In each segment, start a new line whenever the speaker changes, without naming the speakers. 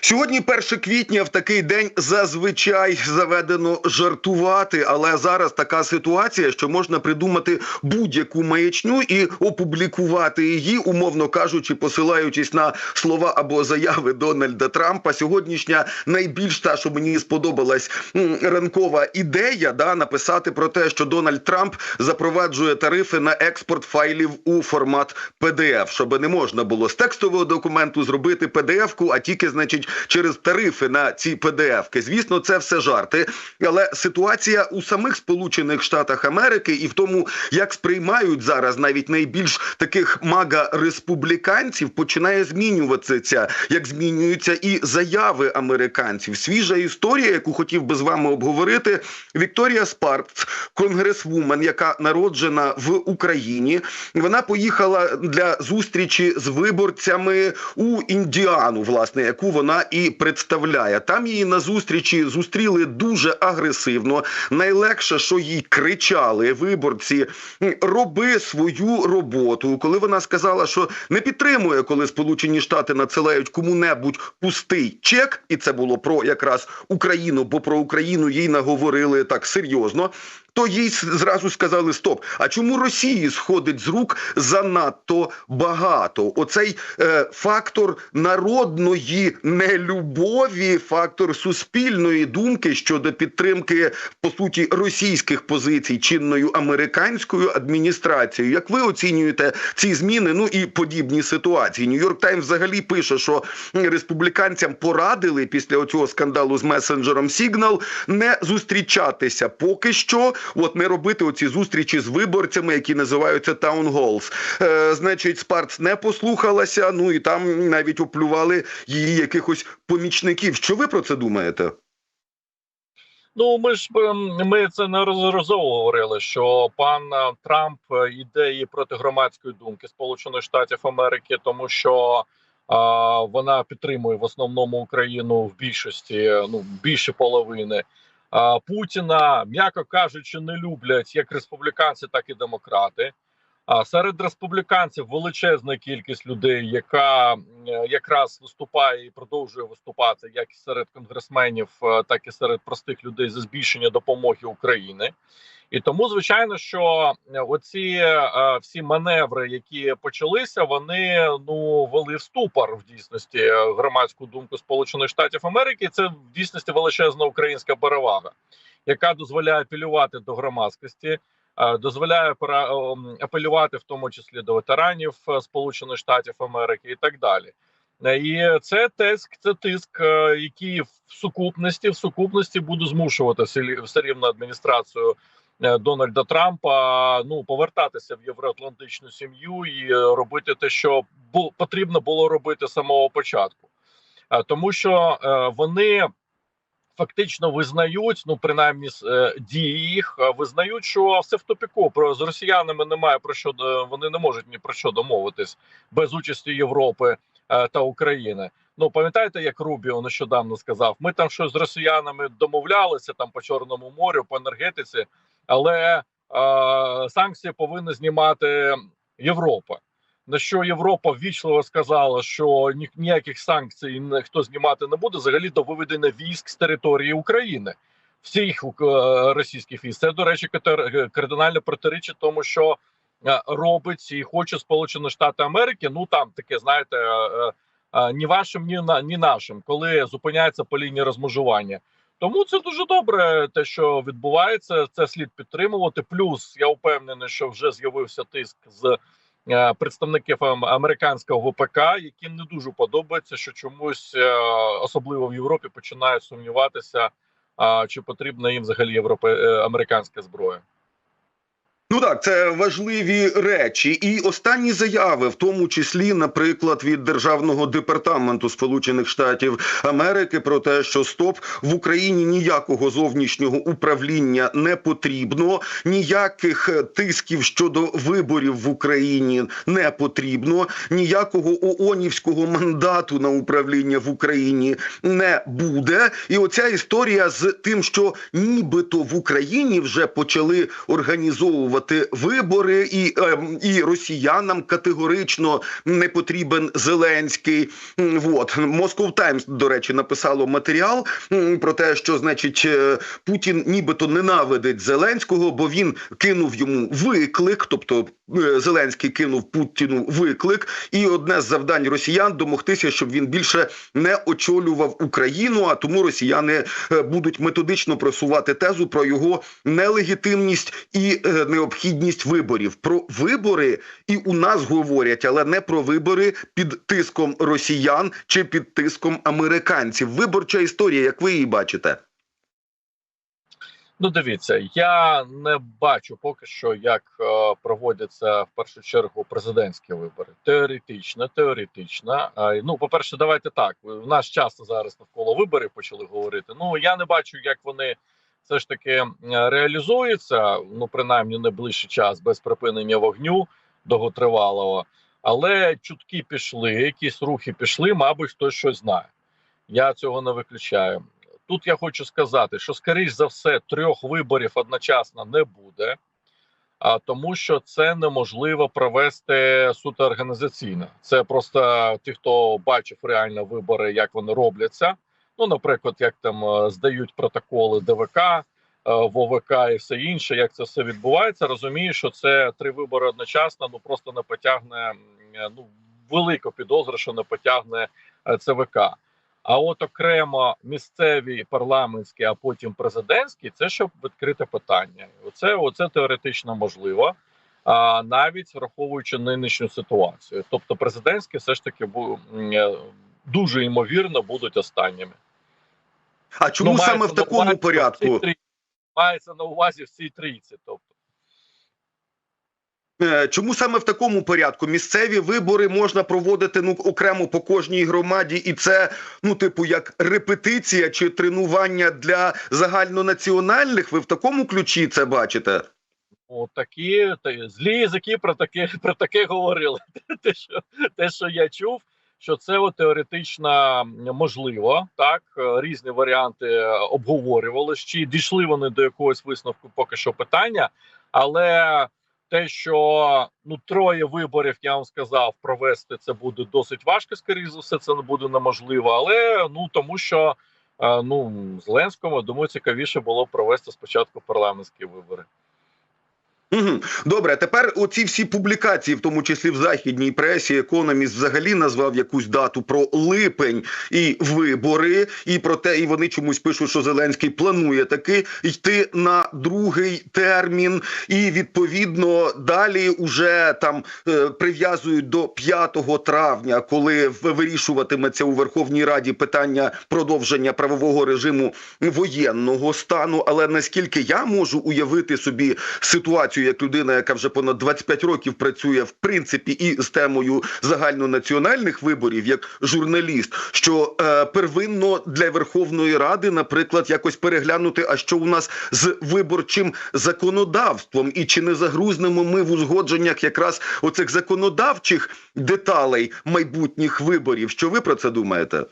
Сьогодні 1 квітня в такий день зазвичай заведено жартувати, але зараз така ситуація, що можна придумати будь-яку маячню і опублікувати її, умовно кажучи, посилаючись на слова або заяви Дональда Трампа. Сьогоднішня найбільш та, що мені сподобалась ранкова ідея, да написати про те, що Дональд Трамп запроваджує тарифи на експорт файлів у формат PDF, щоб не можна було з текстового документу зробити PDF-ку, а тільки значить через тарифи на ці PDF-ки. Звісно, це все жарти, але ситуація у самих Сполучених Штатах Америки і в тому, як сприймають зараз навіть найбільш таких мага-республіканців, починає змінюватися, як змінюються і заяви американців. Свіжа історія, яку хотів би з вами обговорити, Вікторія Спаркс, конгресвумен, яка народжена в Україні. Вона поїхала для зустрічі з виборцями у Індіану, власне, яку вона і представляє. Там її на зустрічі зустріли дуже агресивно. Найлегше, що їй кричали виборці, роби свою роботу. Коли вона сказала, що не підтримує, коли Сполучені Штати надсилають кому-небудь пустий чек, і це було про якраз Україну, бо про Україну їй наговорили так серйозно. То їй зразу сказали: стоп. А чому Росії сходить з рук занадто багато? Оцей е, фактор народної нелюбові, фактор суспільної думки щодо підтримки по суті російських позицій чинною американською адміністрацією. Як ви оцінюєте ці зміни? Ну і подібні ситуації? Нью-Йорк Таймс взагалі пише, що республіканцям порадили після оцього скандалу з месенджером Signal не зустрічатися поки що. От не робити оці зустрічі з виборцями, які називаються таунголс. Е, значить, Спарц не послухалася. Ну і там навіть оплювали її якихось помічників. Що ви про це думаєте?
Ну ми ж ми це неодноразово говорили, що пан е, Трамп е, йде і проти громадської думки Сполучених Штатів Америки, тому що а, вона підтримує в основному Україну в більшості, е, ну більше половини. Путіна, м'яко кажучи, не люблять як республіканці, так і демократи. А серед республіканців величезна кількість людей, яка е, якраз виступає і продовжує виступати як серед конгресменів, е, так і серед простих людей за збільшення допомоги Україні. І тому, звичайно, що е, оці всі маневри, які почалися, вони ну вели в ступор в дійсності громадську думку Сполучених Штатів Америки. Це в дійсності величезна українська перевага, яка дозволяє апелювати до громадськості дозволяє пора- ем, апелювати в тому числі до ветеранів е, Сполучених Штатів Америки і так далі. Е, І це тиск, це тиск, е, який в сукупності в сукупності буде змушувати все рівно адміністрацію е, Дональда Трампа ну повертатися в євроатлантичну сім'ю і е, робити те, що потрібно було робити з самого початку, Е, тому що е, вони фактично визнають, ну принаймні е, дії їх е, визнають, що все в топіку. Про з росіянами немає про що до- вони не можуть ні про що домовитись без участі Європи е, та України. Ну пам'ятаєте, як Рубіо нещодавно сказав: ми там щось з росіянами домовлялися там по чорному морю, по енергетиці, але е, санкції повинна знімати Європа. На що Європа ввічливо сказала, що ні, ніяких санкцій ніхто знімати не буде взагалі до виведення військ з території України, всіх е, російських військ. Це, до речі, катер- кардинально протирічить тому, що е, робить і хоче Сполучені Штати Америки. Ну там таке, знаєте, е, е, ні вашим, ні на ні нашим, коли зупиняється по лінії розмежування. Тому це дуже добре, те, що відбувається. Це слід підтримувати. Плюс я впевнений, що вже з'явився тиск з е, представників ам- американського ВПК, яким не дуже подобається, що чомусь е, особливо в Європі починають сумніватися, чи потрібна їм взагалі європе е, американська зброя.
Ну так, це важливі речі, і останні заяви, в тому числі, наприклад, від державного департаменту Сполучених Штатів Америки, про те, що стоп в Україні ніякого зовнішнього управління не потрібно, ніяких е, тисків щодо виборів в Україні не потрібно, ніякого ООНівського мандату на управління в Україні не буде. І оця історія з тим, що нібито в Україні вже почали організовувати вибори, і, ем, і росіянам категорично не потрібен Зеленський. Вот Moscow Times, до речі, написало матеріал про те, що значить е, Путін нібито ненавидить Зеленського, бо він кинув йому виклик, тобто е, Зеленський кинув Путіну виклик, і одне з завдань росіян домогтися, щоб він більше не очолював Україну. А тому росіяни е, будуть методично просувати тезу про його нелегітимність і е, необхідність виборів. Про вибори і у нас говорять, але не про вибори під тиском росіян чи під тиском американців. Виборча історія, як ви її бачите.
Ну, дивіться, я не бачу поки що, як е, проводяться в першу чергу президентські вибори. Теоретично, теоретично. Е, ну, по-перше, давайте так. В нас часто зараз навколо виборів почали говорити. Ну я не бачу, як вони все ж таки реалізуються. Ну, принаймні, не ближчий час без припинення вогню довготривалого. Але чутки пішли, якісь рухи пішли, мабуть, хтось щось знає. Я цього не виключаю тут я хочу сказати, що скоріш за все трьох виборів одночасно не буде, а тому, що це неможливо провести суто організаційно. Це просто ті, хто бачив реально вибори, як вони робляться. Ну, наприклад, як там е, здають протоколи ДВК, е, ВОВК і все інше, як це все відбувається, розумію, що це три вибори одночасно, ну просто не потягне е, ну велику підозру, що не потягне ЦВК. А от окремо місцеві парламентські, а потім президентські, це щоб відкрите питання. Оце, оце теоретично можливо, а навіть враховуючи нинішню ситуацію. Тобто, президентські все ж таки дуже ймовірно будуть останніми.
А чому
Ну,
саме в такому
увазі
порядку?
Мається на увазі всі трійці. Тобто.
Е, Чому саме в такому порядку місцеві вибори можна проводити ну окремо по кожній громаді, і це ну, типу, як репетиція чи тренування для загальнонаціональних? Ви в такому ключі це бачите?
От такі та, злі язики про таке про таке говорили. Те, що те, що я чув, що це от, теоретично можливо, так е, різні варіанти е, обговорювали. Чи дійшли вони до якогось висновку? Поки що питання, але те, що ну троє виборів, я вам сказав, провести це буде досить важко. Скоріше за все, це не буде неможливо, але ну тому що е, ну Зеленському думаю, цікавіше було провести спочатку парламентські вибори.
Добре, тепер оці всі публікації, в тому числі в західній пресі, економіст взагалі назвав якусь дату про липень і вибори, і про те, і вони чомусь пишуть, що Зеленський планує таки йти на другий термін, і відповідно далі уже там е, прив'язують до 5 травня, коли вирішуватиметься у Верховній Раді питання продовження правового режиму воєнного стану. Але наскільки я можу уявити собі ситуацію як людина, яка вже понад 25 років працює в принципі і з темою загальнонаціональних виборів, як журналіст, що е, первинно для Верховної Ради, наприклад, якось переглянути, а що у нас з виборчим законодавством, і чи не загрузнемо ми в узгодженнях якраз оцих законодавчих деталей майбутніх виборів? Що ви про це думаєте?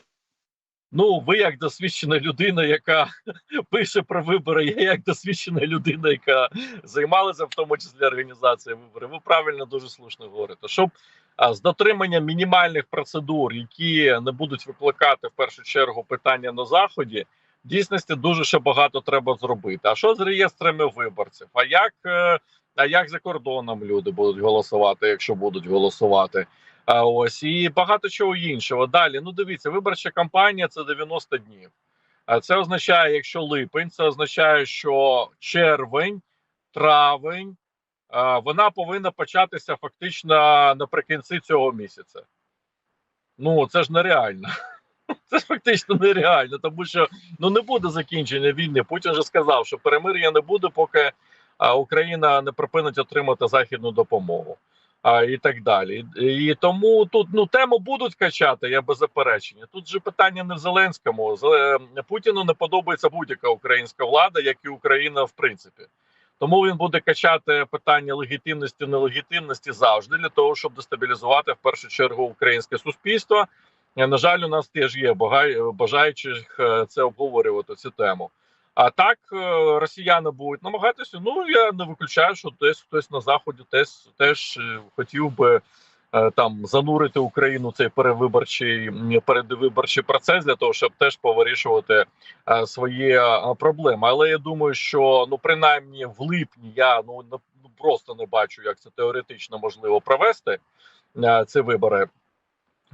Ну, ви як досвідчена людина, яка пише про вибори, я як досвідчена людина, яка займалася в тому числі організацією виборів. Ви правильно дуже слушно говорите. Щоб а, з дотриманням мінімальних процедур, які не будуть викликати в першу чергу питання на заході, в дійсності дуже ще багато треба зробити. А що з реєстрами виборців? А як, е, а як за кордоном люди будуть голосувати, якщо будуть голосувати? Ось і багато чого іншого. Далі, ну дивіться, виборча кампанія це 90 днів. А це означає, якщо липень, це означає, що червень, травень, вона повинна початися фактично наприкінці цього місяця. Ну це ж нереально. Це ж фактично нереально, тому що ну не буде закінчення війни. Путін же сказав, що перемир'я не буде, поки Україна не припинить отримати західну допомогу. А, і так далі. І, тому тут ну тему будуть качати, я без заперечення. Тут же питання не в Зеленському. Зеле- Путіну не подобається будь-яка українська влада, як і Україна, в принципі. Тому він буде качати питання легітимності, нелегітимності завжди для того, щоб дестабілізувати в першу чергу українське суспільство. Е, На жаль, у нас теж є бажаючих е, це обговорювати цю тему. А так е, росіяни будуть намагатися. Ну я не виключаю, що десь хтось на заході теж теж е, хотів би е, там занурити Україну цей перевиборчий передвиборчий процес для того, щоб теж повирішувати свої проблеми. Але я думаю, що ну принаймні в липні я ну ну, просто не бачу, як це теоретично можливо провести ці вибори.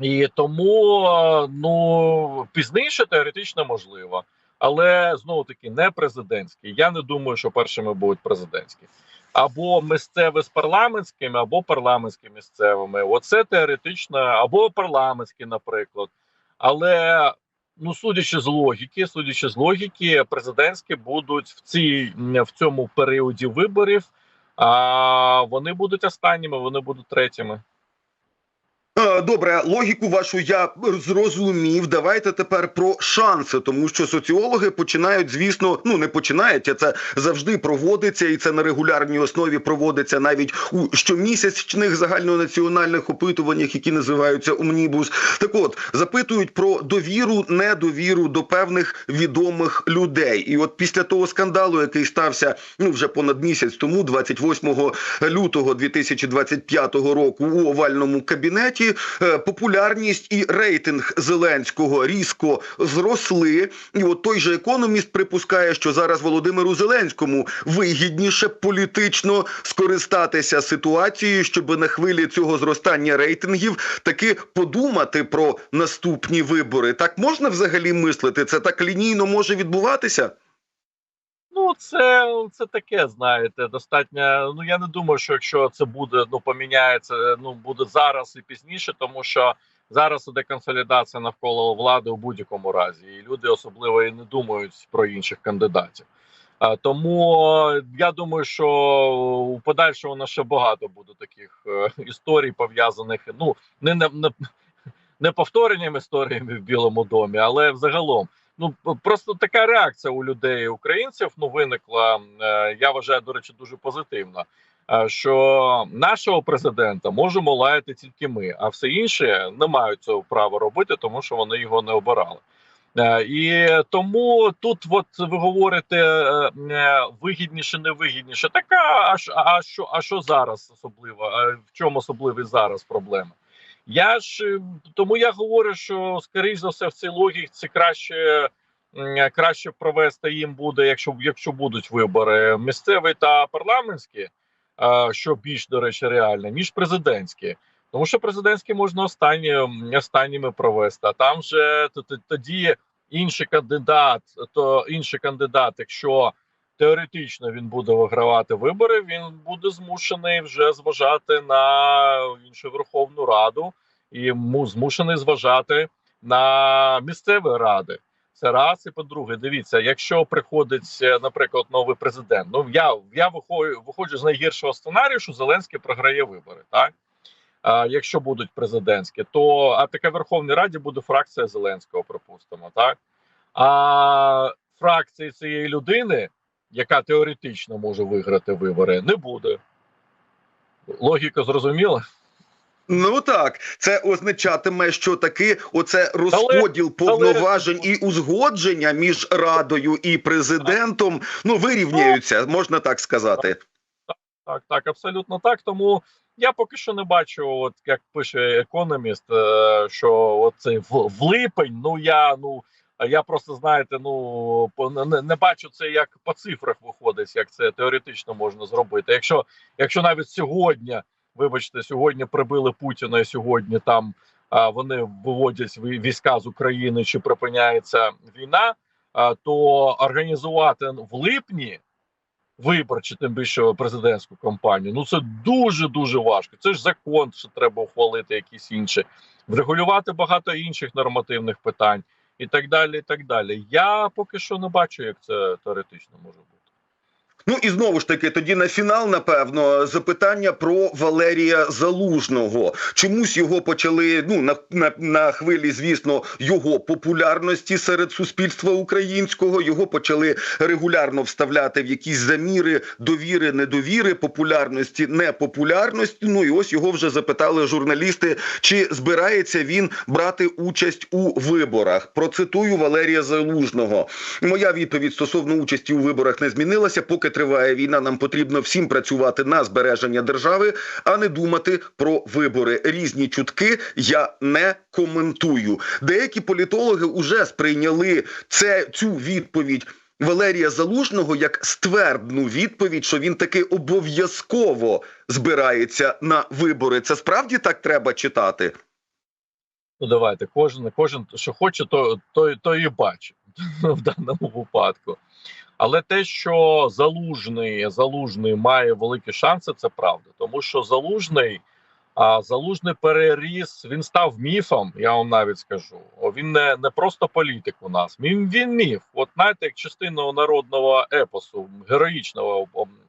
І тому ну пізніше теоретично можливо, але знову таки не президентські. Я не думаю, що першими будуть президентські. Або місцеві з парламентськими, або парламентські місцевими. Оце теоретично, або парламентські, наприклад. Але ну судячи з логіки, судячи з логіки, президентські будуть в цій в цьому періоді виборів. А вони будуть останніми, вони будуть третіми.
Е, Добре, логіку вашу я зрозумів. Давайте тепер про шанси, тому що соціологи починають, звісно, ну не починають, а це завжди проводиться, і це на регулярній основі проводиться навіть у щомісячних загальнонаціональних опитуваннях, які називаються Омнібус. Так от запитують про довіру, недовіру до певних відомих людей. І от після того скандалу, який стався ну вже понад місяць тому, 28 лютого 2025 року, у овальному кабінеті, е, популярність і рейтинг Зеленського різко зросли. І от той же економіст припускає, що зараз Володимиру Зеленському вигідніше політично скористатися ситуацією, щоб на хвилі цього зростання рейтингів таки подумати про наступні вибори. Так можна взагалі мислити? Це так лінійно може відбуватися?
Ну, це, це таке, знаєте, достатньо. Ну я не думаю, що якщо це буде, ну поміняється, ну буде зараз і пізніше, тому що зараз іде консолідація навколо влади у будь-якому разі, і люди особливо і не думають про інших кандидатів. А, тому я думаю, що у подальшому нас ще багато буде таких е, історій пов'язаних. Ну не не, не, повторенням історіями в Білому домі, але взагалом. Ну просто така реакція у людей, українців, ну виникла. е, Я вважаю, до речі, дуже позитивна. е, Що нашого президента можемо лаяти тільки ми, а все інше не мають цього права робити, тому що вони його не обирали. Е, І тому тут, от ви говорите вигідніше, не вигідніше. Така, а що, а що, зараз особливо? В чому особливий зараз проблема? Я ж е, тому я говорю, що скоріш за все в цій логіці краще краще провести їм буде, якщо якщо будуть вибори місцеві та парламентські, що більш до речі реально, ніж президентські. Тому що президентські можна останні, останніми провести. А там же тоді інший кандидат, то інший кандидат, якщо теоретично він буде вигравати вибори, він буде змушений вже зважати на іншу Верховну Раду і змушений зважати на місцеві ради. Це раз і по-друге, дивіться, якщо приходить, е, наприклад, новий президент. Ну я я виходжу, виходжу з найгіршого сценарію, що Зеленський програє вибори, так а, якщо будуть президентські, то а таке Верховній Раді буде фракція Зеленського, припустимо, так а фракції цієї людини, яка теоретично може виграти вибори, не буде. Логіка зрозуміла?
Ну так, це означатиме, що таки оце розподіл повноважень і узгодження між радою і президентом ну вирівняються, можна так сказати.
Так, так, абсолютно так. Тому я поки що не бачу, от як пише економіст, е, що от цей в, в липень. Ну я ну я просто знаєте, ну не, не бачу це як по цифрах виходить, як це теоретично можна зробити. Якщо якщо навіть сьогодні, вибачте, сьогодні прибили Путіна, і сьогодні там а, вони виводять вій- війська з України чи припиняється війна, а, то організувати в липні виборчі, тим більше президентську кампанію. Ну це дуже дуже важко. Це ж закон, що треба ухвалити якісь інші, врегулювати багато інших нормативних питань і так далі. І так далі. Я поки що не бачу, як це теоретично може бути.
Ну і знову ж таки, тоді на фінал, напевно, запитання про Валерія Залужного. Чомусь його почали ну на, на, на хвилі, звісно, його популярності серед суспільства українського. Його почали регулярно вставляти в якісь заміри довіри, недовіри, популярності, непопулярності. Ну і ось його вже запитали журналісти, чи збирається він брати участь у виборах. Процитую Валерія Залужного. Моя відповідь стосовно участі у виборах не змінилася. Поки триває війна, нам потрібно всім працювати на збереження держави, а не думати про вибори. Різні чутки я не коментую. Деякі політологи вже сприйняли це цю відповідь. Валерія Залужного як ствердну відповідь, що він таки обов'язково збирається на вибори. Це справді так треба читати.
Ну давайте, кожен, кожен що хоче, то, то, то і бачить в даному випадку. Але те, що залужний залужний має великі шанси, це правда. Тому що залужний, а залужний переріс, він став міфом. Я вам навіть скажу. Він не, не просто політик у нас. Він він міф. От знаєте, як частину народного епосу, героїчного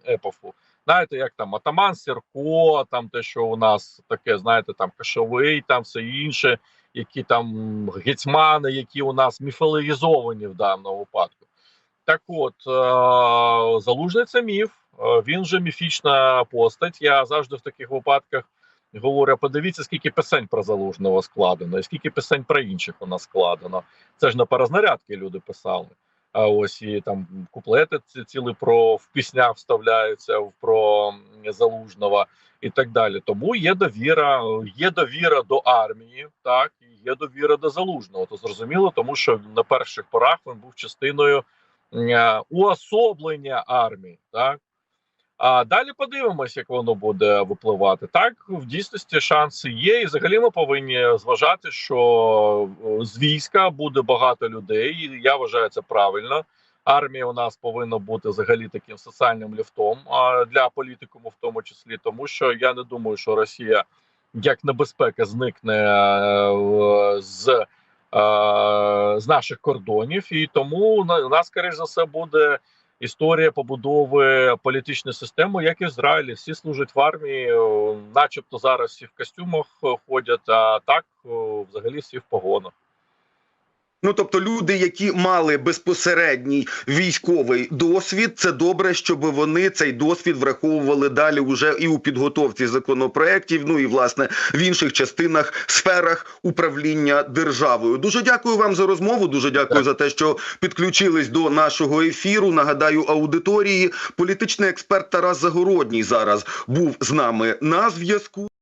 епофу. Знаєте, як там Атаман Сірко, там те, що у нас таке, знаєте, там Кашовий, там все інше, які там гетьмани, які у нас міфологізовані в даному випадку. Так от, е- залужний це міф, е, він же міфічна постать. Я завжди в таких випадках говорю: подивіться, скільки пісень про залужного складено, і скільки пісень про інших у нас складено. Це ж на парознарядки люди писали. А ось і там куплети ці ціли про в піснях вставляються про залужного і так далі. Тому є довіра, є довіра до армії, так і є довіра до залужного. То зрозуміло, тому що на перших порах він був частиною уособлення армії, так. А далі подивимось, як воно буде випливати. Так, в дійсності шанси є, і взагалі ми повинні зважати, що е, з війська буде багато людей. і Я вважаю це правильно. Армія у нас повинна бути взагалі таким соціальним ліфтом для політикуму, в тому числі, тому що я не думаю, що Росія як небезпека зникне е, з, е, з наших кордонів, і тому на- нас, скоріш за все, буде історія побудови політичної системи, як і в Ізраїлі. Всі служать в армії, начебто зараз всі в костюмах ходять, а так взагалі всі в погонах.
Ну тобто, люди, які мали безпосередній військовий досвід, це добре, щоб вони цей досвід враховували далі уже і у підготовці законопроєктів, ну і власне в інших частинах сферах управління державою. Дуже дякую вам за розмову. Дуже дякую за те, що підключились до нашого ефіру. Нагадаю аудиторії. Політичний експерт Тарас Загородній зараз був з нами на зв'язку.